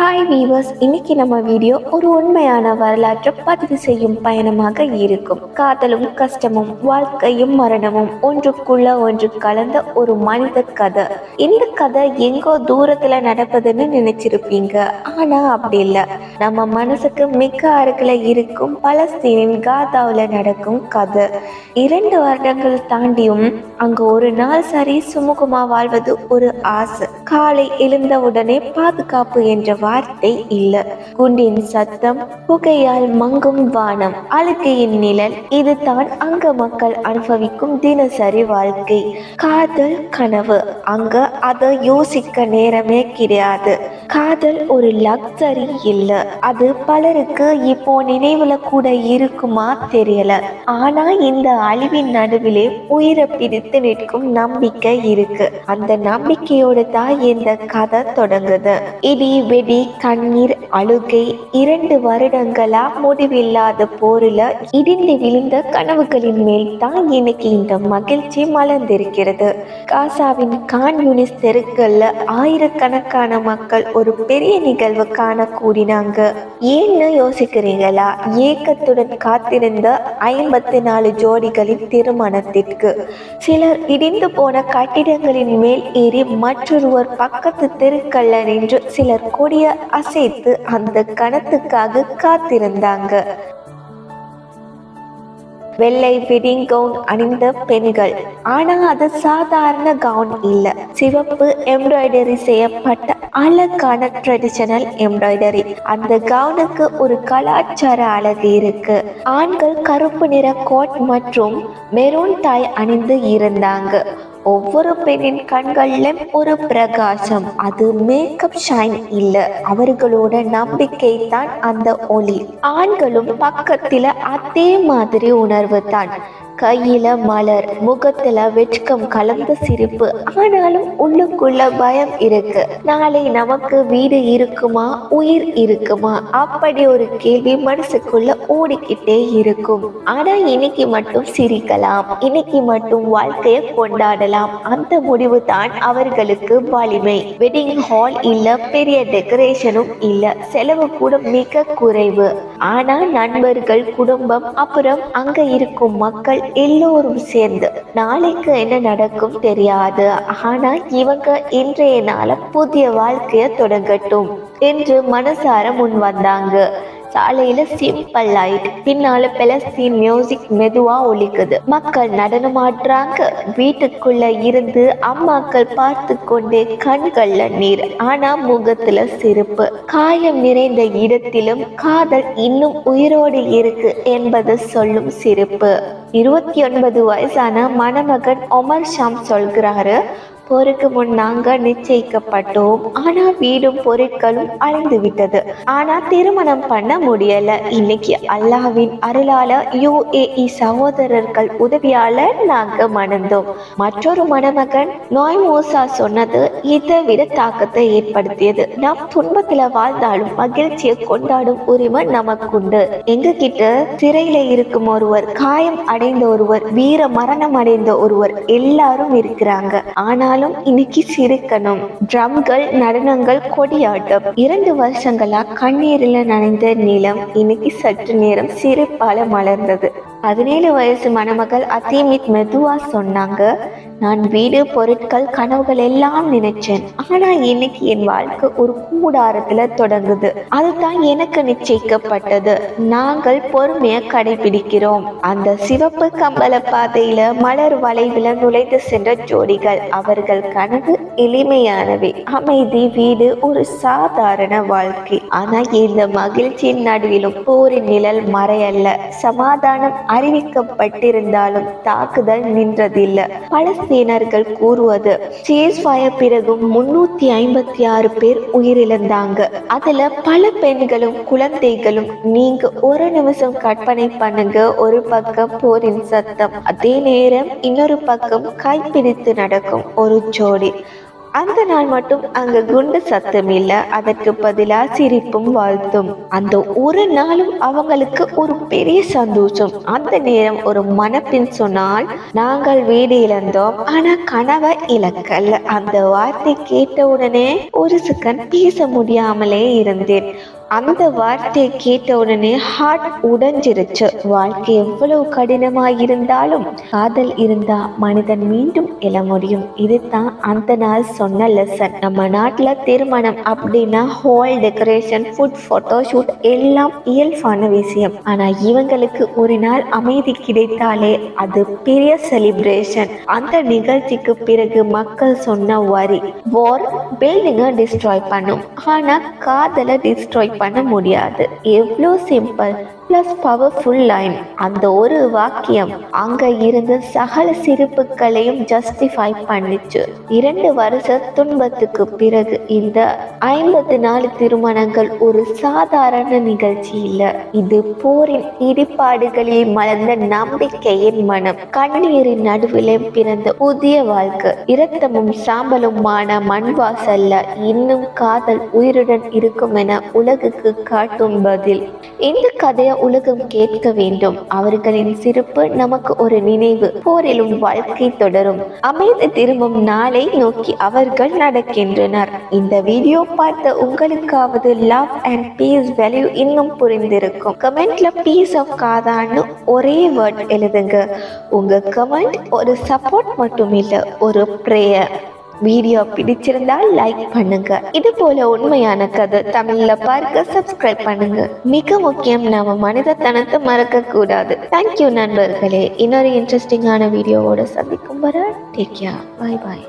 Hi viewers இன்னைக்கு நம்ம video ஒரு உண்மையான வரலாற்றை பதிவு செய்யும் பயணமாக இருக்கும். காதலும் கஷ்டமும் வாழ்க்கையும் மரணமும் ஒன்றுக்குள்ள ஒன்று கலந்த ஒரு மனித கதை. இந்த கதை எங்கோ தூரத்துல நடப்பதுன்னு நினைச்சிருப்பீங்க. ஆனா அப்படி இல்லை. நம்ம மனசுக்கு மிக அருகில் இருக்கும் பலஸ்தீனின் காதாவில் நடக்கும் கதை. இரண்டு வருடங்கள் தாண்டியும் அங்க ஒரு நாள் சரி சுமூகமா வாழ்வது ஒரு ஆசை. காலை எழுந்தவுடனே பாதுகாப்பு என்ற வார்த்தை இல்ல. குண்டின் சத்தம் புகையால் மங்கும் வானம் அழுக்கையின் நிழல் இதுதான் அங்க மக்கள் அனுபவிக்கும் தினசரி வாழ்க்கை. காதல் கனவு அங்க அதை யோசிக்க நேரமே கிடையாது. காதல் ஒரு லக்ஸரி இல்ல. அது பலருக்கு இப்போ நினைவுல கூட இருக்குமா தெரியல. ஆனா இந்த அழிவின் நடுவிலே உயிரை பிடித்து நிற்கும் நம்பிக்கை இருக்கு. அந்த நம்பிக்கையோட தான் இந்த கதை தொடங்குது. இடி வெடி கண்ணீர் அழுகை இரண்டு வருடங்களா முடிவில்லாத போரில இடிந்து விழுந்த கனவுகளின் மேல் தான் இன்னைக்கு இந்த மகிழ்ச்சி மலர்ந்திருக்கிறது. காசாவின் கான் யூனிஸ் தெருக்கள்ல ஆயிரக்கணக்கான மக்கள் ஒரு பெரிய நிகழ்வு காண கூடினாங்க ஏன்னு யோசிக்கிறீங்களா ஏக்கத்துடன் காத்திருந்த ஐம்பத்தி நாலு ஜோடிகளின் திருமணத்திற்கு. சிலர் இடிந்து போன கட்டிடங்களின் மேல் ஏறி மற்றொருவர் பக்கத்து தெருக்கல்ல நின்று சிலர் கொடிய அசைத்து அந்த கணத்துக்காக காத்திருந்தாங்க. வெள்ளை வெட்டிங் கவுன் அணிந்த பெண்கள். ஆனா அது சாதாரண கவுன் இல்ல. சிவப்பு எம்ப்ராய்டரி செய்யப்பட்ட அழகான ட்ரெடிஷனல் எம்ப்ராய்டரி அந்த கவுனுக்கு ஒரு கலாச்சார அழகு இருக்கு. ஆண்கள் கருப்பு நிற கோட் மற்றும் மெரூன் டாய் அணிந்து இருந்தாங்க. ஒவ்வொரு பெண்ணின் கண்களிலும் ஒரு பிரகாசம். அது மேக்கப் ஷைன் இல்ல. அவர்களோட நம்பிக்கை தான் அந்த ஒளி. ஆண்களும் பக்கத்துல அதே மாதிரி உணர்வு தான் கையில மலர் முகத்துல வெட்கம் கலந்த சிரிப்பு. ஆனாலும் உள்ளுக்குள்ள பயம் இருக்கு. நாளை நமக்கு வீடு இருக்குமா? உயிர் இருக்குமா? அப்படி ஒரு கேள்வி மனசுக்குள்ள ஓடிக்கிட்டே இருக்கும். ஆனா இன்னைக்கு மட்டும் சிரிக்கலாம். இன்னைக்கு மட்டும் வாழ்க்கைய கொண்டாடலாம். அந்த முடிவு தான் அவர்களுக்கு வலிமை. வெட்டிங் ஹால் இல்ல பெரிய டெக்கரேஷனும் இல்ல. செலவு கூட மிக குறைவு. ஆனா நண்பர்கள் குடும்பம் அப்புறம் அங்க இருக்கும் மக்கள் எல்லோரும் சேர்ந்து நாளைக்கு என்ன நடக்கும் தெரியாது. ஆனா இவங்க இன்றைய நாள புதிய வாழ்க்கைய தொடங்கட்டும் என்று மனசார முன் வந்தாங்க. சாலையில சிம்பிள் லைட் பின்னால பெலஸ்தீன் மியூசிக் மெதுவா ஒலிக்குது. மக்கள் நடனமாடுறாங்க வீட்டுக்குள்ள இருந்து அம்மாக்கள் பார்த்து கொண்டே கண்கள்ல நீர் ஆனா முகத்துல சிரிப்பு. காயம் நிறைந்த இடத்திலும் காதல் இன்னும் உயிரோடு இருக்கு என்பது சொல்லும் சிரிப்பு. இருபத்தி ஒன்பது வயசான மணமகன் ஒமர் ஷாம் சொல்கிறாரு போருக்கு முன் நாங்க நிச்சயிக்கப்பட்டோம். ஆனா வீடும் பொருட்களும் அழிந்து விட்டது. ஆனா திருமணம் பண்ண முடியல. இன்னைக்கு அல்லாவின் அருளால யுஏஇ சகோதரர்கள் உதவியால நாங்க மணந்தோம். மற்றொரு மணமகன் நோய் மோசா சொன்னது இதை விட தாக்கத்தை ஏற்படுத்தியது. நாம் துன்பத்துல வாழ்ந்தாலும் மகிழ்ச்சியை கொண்டாடும் உரிமை நமக்குண்டு. எங்க கிட்ட சிறையில இருக்கும் ஒருவர் காயம் அடைந்த ஒருவர் வீர மரணம் அடைந்த ஒருவர் எல்லாரும் இருக்கிறாங்க. ஆனாலும் இன்னைக்கு சிரிக்கணும். ட்ரம்கள் நடனங்கள் கொடியாட்டம். இரண்டு வருஷங்களா கண்ணீரில் நனைந்த நிலம் இன்னைக்கு சற்று நேரம் சிரிப்பால மலர்ந்தது. பதினேழு வயசு மணமகள் அத்தியமித் மெதுவா சொன்னாங்க நான் வீடு பொருட்கள் கனவுகள் எல்லாம் நினைச்சேன். ஆனா இன்னைக்கு என் வாழ்க்கை ஒரு கூடாரத்துல தொடங்குது. அதுதான் எனக்கு நிச்சயிக்கப்பட்டது. நாங்கள் பொறுமைய கடைபிடிக்கிறோம். அந்த சிவப்பு கம்பள பாதையில மலர் வளைவில நுழைந்து சென்ற ஜோடிகள். அவர்கள் கனவு எளிமையானவை. அமைதி வீடு ஒரு சாதாரண வாழ்க்கை. ஆனா இந்த மகிழ்ச்சியின் நடுவிலும் போரின் நிழல் மறையல்ல. சமாதானம் அறிவிக்கப்பட்டிருந்தாலும் தாக்குதல் நின்றதில்லை. பல சேனர்கள் கூறுவது சேஸ்வாய பிறகும் முன்னூத்தி ஐம்பத்தி ஆறு பேர் உயிரிழந்தாங்க. அதுல பல பெண்களும் குழந்தைகளும் நீங்க ஒரு நிமிஷம் கற்பனை பண்ணுங்க ஒரு பக்கம் போரின் சத்தம் அதே நேரம் இன்னொரு பக்கம் கைப்பிடித்து நடக்கும் ஒரு ஜோடி. அந்த நாள் மட்டும் அங்க குண்டு சத்தம் இல்ல அதற்கு பதிலா சிரிப்பும் வாழ்த்தும். அந்த ஒரு நாளும் அவங்களுக்கு ஒரு பெரிய சந்தோஷம். அந்த நேரம் ஒரு மனப்பின் சொன்னால் நாங்கள் வீடு இழந்தோம் ஆனா கனவை இழக்கல. அந்த வார்த்தை கேட்ட உடனே ஒரு செகண்ட் பேச முடியாமலே இருந்தேன். அந்த வார்த்தையை கேட்ட உடனே ஹார்ட் உடைஞ்சிருச்சு. வாழ்க்கை எவ்வளவு கடினமாக இருந்தாலும் காதல் இருந்தா மனிதன் மீண்டும் எழ முடியும். இதுதான் அந்த நாள் சொன்ன லெசன் நம்ம நாட்டுல திருமணம் அப்படின்னா whole decoration food photo shoot எல்லாம் இயல்பான விஷயம். ஆனா இவங்களுக்கு ஒரு நாள் அமைதி கிடைத்தாலே அது பெரிய செலிப்ரேஷன் அந்த நிகழ்ச்சிக்கு பிறகு மக்கள் சொன்ன வரி வார் பில்டிங்கை டிஸ்ட்ராய் பண்ணும். ஆனா காதலை டிஸ்ட்ராய் பண்ண முடியாது. எவ்வளோ சிம்பிள் ப்ளஸ் பவர்ஃபுல் லைன் அந்த ஒரு வாக்கியம் அங்க இருந்த சகல சிரிப்புகளையும் ஜஸ்டிஃபை பண்ணிச்சு. இரண்டு வருஷ துன்பத்துக்கு பிறகு இந்த ஐம்பத்தி நாலு திருமணங்கள் ஒரு சாதாரண நிகழ்ச்சி இல்ல. இது போரின் இடிபாடுகளில் மலர்ந்த நம்பிக்கையின் மனம். கண்ணீரின் நடுவிலே பிறந்த புதிய வாழ்க்கை. இரத்தமும் சாம்பலுமான மண் வாசல்ல இன்னும் காதல் உயிருடன் இருக்கும் என உலகுக்கு காட்டும் பதில். இந்த கதையை உலகம் கேட்க வேண்டும். அவர்களின் சிறப்பு நமக்கு ஒரு நினைவு. போரிலும் வாழ்க்கை தொடரும். அமைதி திரும்பும் நாளை நோக்கி அவர்கள் நடக்கின்றனர். இந்த வீடியோ பார்த்த உங்களுக்காவது லவ் அண்ட் பீஸ் வேல்யூ இன்னும் புரிந்திருக்கும். கமெண்ட்ல பீஸ் ஆஃப் காதான்னு ஒரே வேர்ட் எழுதுங்க. உங்க கமெண்ட் ஒரு சப்போர்ட் மட்டும் இல்ல ஒரு ப்ரேயர் வீடியோ பிடிச்சிருந்தால் லைக் பண்ணுங்க. இது போல உண்மையான கதை தமிழ்ல பார்க்க சப்ஸ்கிரைப் பண்ணுங்க. மிக முக்கியம் நாம மனிதத்தனத்தை மறக்க கூடாது தேங்க்யூ நண்பர்களே. இன்னொரு இன்ட்ரெஸ்டிங்கான வீடியோவோட சந்திக்கும் வர டேக் கேர் பாய் பாய்